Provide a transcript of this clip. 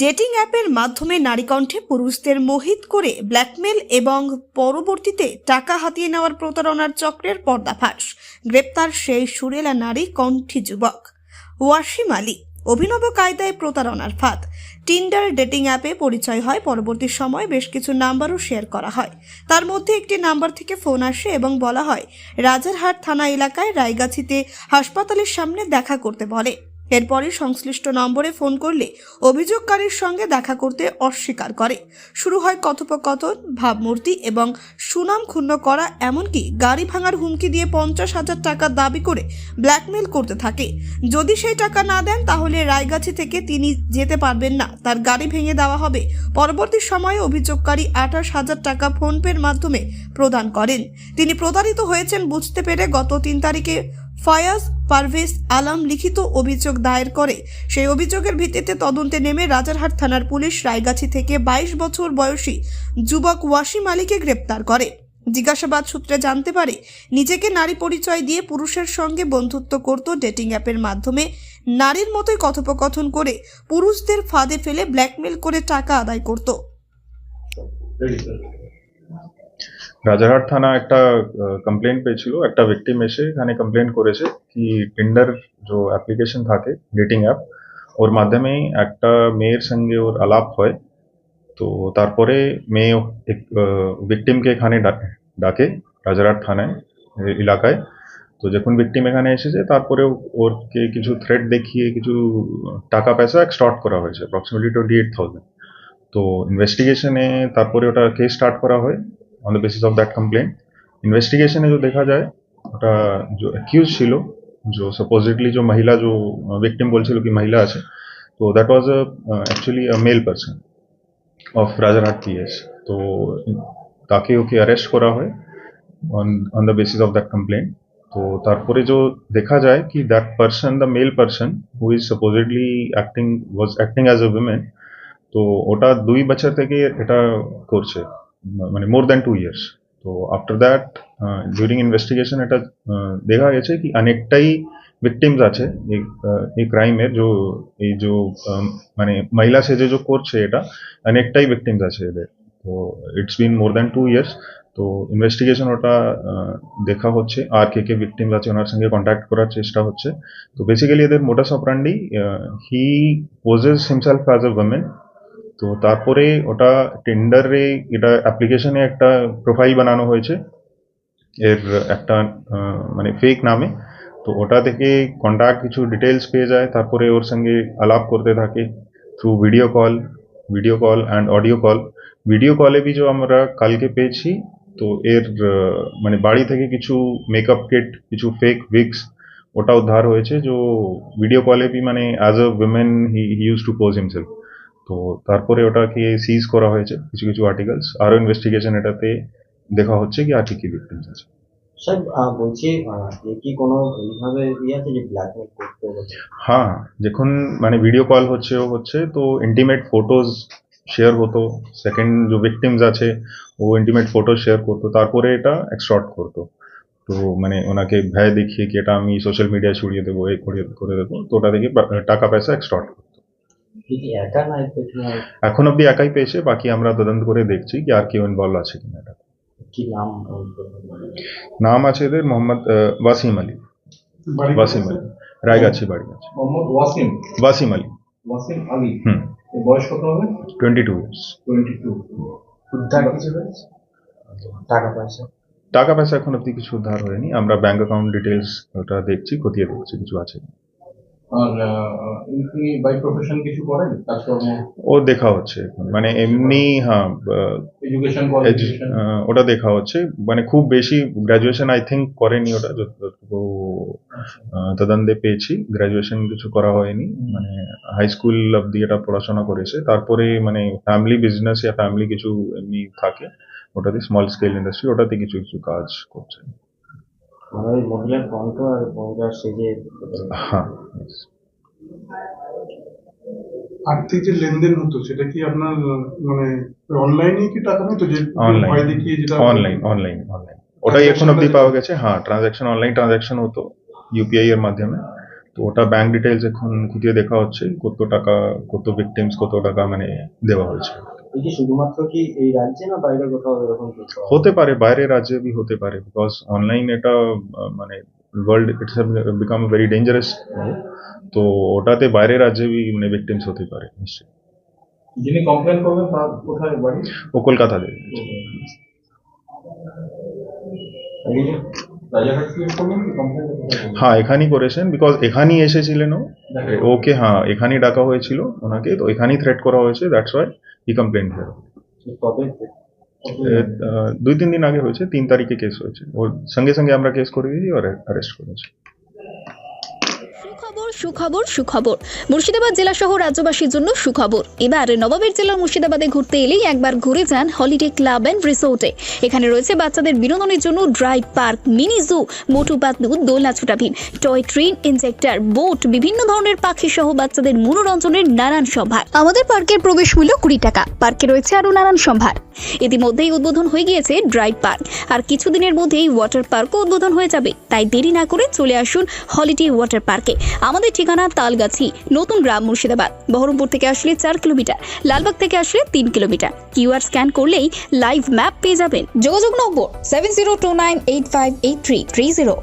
Dating অ্যাপের মাধ্যমে নারীকণ্ঠে পুরুষদের মোহিত করে ব্ল্যাকমেল এবং পরবর্তীতে টাকা হাতিয়ে নেওয়ার প্রতারণার চক্রের পর্দাফাঁস গ্রেপ্তার সেই সুরেলা নারী কণ্ঠী যুবক। ওয়াসিম আলী, অভিনব কায়দায় প্রতারণার ফাঁদ। টিন্ডার ডেটিং অ্যাপে পরিচয় হয়, পরবর্তী সময় বেশ কিছু নাম্বারও শেয়ার করা হয়। তার মধ্যে একটি নাম্বার থেকে ফোন আসে এবং বলা হয়, রাজারহাট থানা এলাকায় রায়গাছিতে হাসপাতালের সামনে দেখা করতে বলে। এরপরে সংশ্লিষ্ট নম্বরে ফোন করলে অভিযোগকারীর সঙ্গে দেখা করতে অস্বীকার করে। শুরু হয় কথোপকথন, ভাবমূর্তি এবং সুনাম ক্ষুণ্ণ করা, এমনকি গাড়ি ভাঙার হুমকি দিয়ে পঞ্চাশ হাজার টাকা দাবি করে ব্ল্যাকমেল করতে থাকে। যদি সেই টাকা না দেন, তাহলে রায়গাছি থেকে তিনি যেতে পারবেন না। তার গাড়ি ভেঙে দেওয়া হবে। পরবর্তী সময়ে অভিযোগকারী আঠাশ হাজার টাকা ফোনপের মাধ্যমে প্রদান করেন। তিনি প্রতারিত হয়েছেন বুঝতে পেরে গত তিন তারিখে ফায়াজ পারভেজ আলম লিখিত অভিযোগ দায়ের করে। সেই অভিযোগের ভিত্তিতে তদন্তে নেমে রাজারহাট থানার পুলিশ রায়গাছি থেকে বাইশ বছর বয়সী যুবক ওয়াসিম আলীকে গ্রেপ্তার করে। জিজ্ঞাসাবাদ সূত্রে জানতে পারে, নিজেকে নারী পরিচয় দিয়ে পুরুষের সঙ্গে বন্ধুত্ব করত ডেটিং অ্যাপের মাধ্যমে। নারীর মতোই কথোপকথন করে পুরুষদের ফাঁদে ফেলে ব্ল্যাকমেল করে টাকা আদায় করত। রাজারহাট থানা একটা কমপ্লেন পেয়েছিল একটা ভিকটিম এসে এখানে কমপ্লেন করেছে কি টিন্ডার যে অ্যাপ্লিকেশন থাকে ডেটিং অ্যাপ ওর মাধ্যমে একটা মেয়ের সঙ্গে ওর আলাপ হয়। তো তারপরে মেয়ে এক ভিকটিমকে এখানে ডা- ডাকে রাজারহাট থানায়, এ, এলাকায়। তো যখন ভিকটিম এখানে এসেছে তারপরে ওরকে কিছু থ্রেট দেখিয়ে কিছু টাকা, পয়সা এক্সটর্ট করা হয়েছে অ্যাপ্রক্সিমেটলি টোয়েন্টি এইট থাউজেন্ড তো ইনভেস্টিগেশনে তারপরে ওটা কেস স্টার্ট করা হয়। on the basis of that complain ইনভেস্টিগেশনে जो देखा जाए ওটা जो অ্যাকিউজ ছিল जो सपोजिटली जो महिला जो विक्टिम বলছিল কি মহিলা আছে তো that was actually a male person of Rajarhat PS তো তাকে ওকে অ্যারেস্ট করা হয় on on the basis of that complain তো তারপরে যে দেখা যায় কি that person the male person who is supposedly acting was acting as a women তো ওটা দুই বছর থেকে এটা করছে মানে মোর দ্যান টু ইয়ার্স তো আফটার দ্যাট ডিউরিং ইনভেস্টিগেশন এটা আহ, দেখা গেছে কি অনেকটাই ভিকটিমস আছে এই আহ, এই ক্রাইমের যে এই যে আম, মানে মহিলা সেজে যে করছে এটা অনেকটাই ভিকটিমস আছে এদের তো it's been more than two years তো ইনভেস্টিগেশন ওটা আহ, দেখা হচ্ছে আর কে কে ভিকটিমস আছে ওনার সঙ্গে কন্ট্যাক্ট করার চেষ্টা হচ্ছে তো বেসিক্যালি এদের modus operandi he poses himself as a women তো তারপরে ওটা টেন্ডারে এটা অ্যাপ্লিকেশনে একটা প্রোফাইল বানানো হয়েছে। এর একটা মানে ফেক নামে। তো ওটা থেকে কন্ট্যাক্ট কিছু ডিটেলস পেয়ে যায়। তারপরে ওর সঙ্গে আলাপ করতে থাকে through video call video call and audio call video কলে বি যে আমরা কালকে পেয়েছি, তো এর মানে বাড়ি থেকে কিছু মেকআপ কিট কিছু ফেক উইগস ওটা উদ্ধার হয়েছে। যে ভিডিও কলে বি মানে as a women he use to pose himself তো তারপরে ওটাকে সিজ করা হয়েছে কিছু কিছু আর্টিকেলস আরও ইনভেস্টিগেশন এটাতে দেখা হচ্ছে কি আর কি কি ভিকটিমস আছে। স্যার আহ, বলছি আহ, এ কি কোনো এইভাবে ইয়ে আছে যে ব্ল্যাকমেল করতে হবে হ্যাঁ যখন মানে ভিডিও কল হচ্ছে ও হচ্ছে তো ইন্টিমেট ফটোজ শেয়ার হতো। সেকেন্ড যে ভিকটিমস আছে ও ইন্টিমেট ফটো শেয়ার করতো। তারপরে এটা এক্সটর্ট করতো। তো মানে ওনাকে ভয় দেখিয়ে কি এটা আমি সোশ্যাল মিডিয়ায় ছড়িয়ে দেবো এ করে করে দেবো তো ওটা থেকে বা- টাকা পয়সা এক্সটর্ট করতো। এখন? অব্দি একাই পেয়েছে বাকি আমরা তদন্ত করে দেখছি কি আর কেউ ইনভলভ আছে কিনা এটা। কি নাম নাম আছে এদের মোহাম্মদ ওয়াসিম আলী। ওয়াসিম আলী রায়গাছি বাড়ি আছে। মোহাম্মদ ওয়াসিম। ওয়াসিম আলী। ওয়াসিম আলী। হুম। বয়স কত হবে? Twenty two years. Twenty two উদ্ধার কিছু হয়েছে? টাকা পয়সা? টাকা পয়সা এখন অব্দি কিছু উদ্ধার হয়নি। আমরা ব্যাংক অ্যাকাউন্ট ডিটেলস ওটা দেখছি খতিয়ে দেখছি কিছু আছে ও দেখা হচ্ছে মানে এমনি হ্যাঁ ওটা দেখা হচ্ছে। মানে খুব বেশি গ্রাজুয়েশন আই থিঙ্ক করেনি ওটা যতটুকু তদন্তে পেয়েছি। গ্রাজুয়েশন কিছু করা হয়নি। মানে হাই স্কুল অব্দি এটা পড়াশোনা করেছে। তারপরে মানে ফ্যামিলি বিজনেস ইয়া ফ্যামিলি কিছু এমনি থাকে। ওটাতে স্মল স্কেল ইন্ডাস্ট্রি ওটাতে কিছু কিছু কাজ করছে। মানে ওই মহিলার কণ্ঠ আর মহিলার সেজে হ্যাঁ আর্থিক যে লেনদেন হতো সেটা কি আপনার মানে অনলাইনে কি টাকা নিত? যে. ভয় দেখিয়ে যেটা অনলাইন অনলাইন অনলাইন ওটাই এখন অব্দি পাওয়া গেছে। হ্যাঁ ট্রানজাকশন অনলাইন ট্রানজাকশন হতো ইউপিআই এর মাধ্যমে। তো ওটা ব্যাংক ডিটেলস এখন খুঁটিয়ে দেখা হচ্ছে কত টাকা কত ভিকটিমস কত টাকা মানে দেওয়া হয়েছে। এই কি শুধুমাত্র কি এই রাজ্যে না বাইরে কোথাও এরকম হতে পারে বাইরের রাজ্যে বি হতে পারে বিকজ অনলাইন এটা মানে world it's become very dangerous তো ওটাতে বাইরের রাজ্যে বি মানে ভিকটিমস হতে পারে নিশ্চয়ই। যিনি কমপ্লেন করবেন তার কোথায় বাড়ি? ও কলকাতাতে। হ্যাঁ এখানেই করেছেন বিকজ এখানেই এসেছিলেন ও। ওকে হ্যাঁ এখানেই ডাকা হয়েছিল ওনাকে তো এখানেই থ্রেট করা হয়েছে that's why he complain here কবে দুই তিন দিন আগে হয়েছে তিন তারিখে কেস হয়েছে ওর সঙ্গে সঙ্গে আমরা কেস করে দিয়েছি আর অ্যারেস্ট করেছি সুখবর সুখবর। মুর্শিদাবাদ জেলা সহ রাজ্যবাসীর জন্য সুখবর। এবার নবাবের জেলার মুর্শিদাবাদে ঘুরতে এলেই একবার ঘুরে যান হলিডে ক্লাব অ্যান্ড রিসোর্টে। এখানে রয়েছে বাচ্চাদের বিনোদনের জন্য drive park, mini zoo, Motu Patlu দোলনা ছোটাভিন টয় ট্রেন, ইনজেক্টর, বোট, বিভিন্ন ধরনের পাখি সহ বাচ্চাদের মনোরঞ্জনের নানান সম্ভার। আমাদের পার্কের প্রবেশ মূল্য কুড়ি টাকা। পার্কে রয়েছে আরও নানান সম্ভার। ইতিমধ্যেই উদ্বোধন হয়ে গিয়েছে ড্রাইভ পার্ক। আর কিছুদিনের মধ্যেই ওয়াটার পার্কও উদ্বোধন হয়ে যাবে। তাই দেরি না করে চলে আসুন হলিডে ওয়াটার পার্কে। আমাদের ঠিকানা তালগাছি, নতুন গ্রাম মুর্শিদাবাদ। বহরমপুর থেকে আসলে চার কিলোমিটার, লালবাগ থেকে আসলে তিন কিলোমিটার। কিউআর স্ক্যান করলেই লাইভ ম্যাপ পেয়ে যাবেন। যোগাযোগ নম্বর seven zero two nine eight five eight three three zero.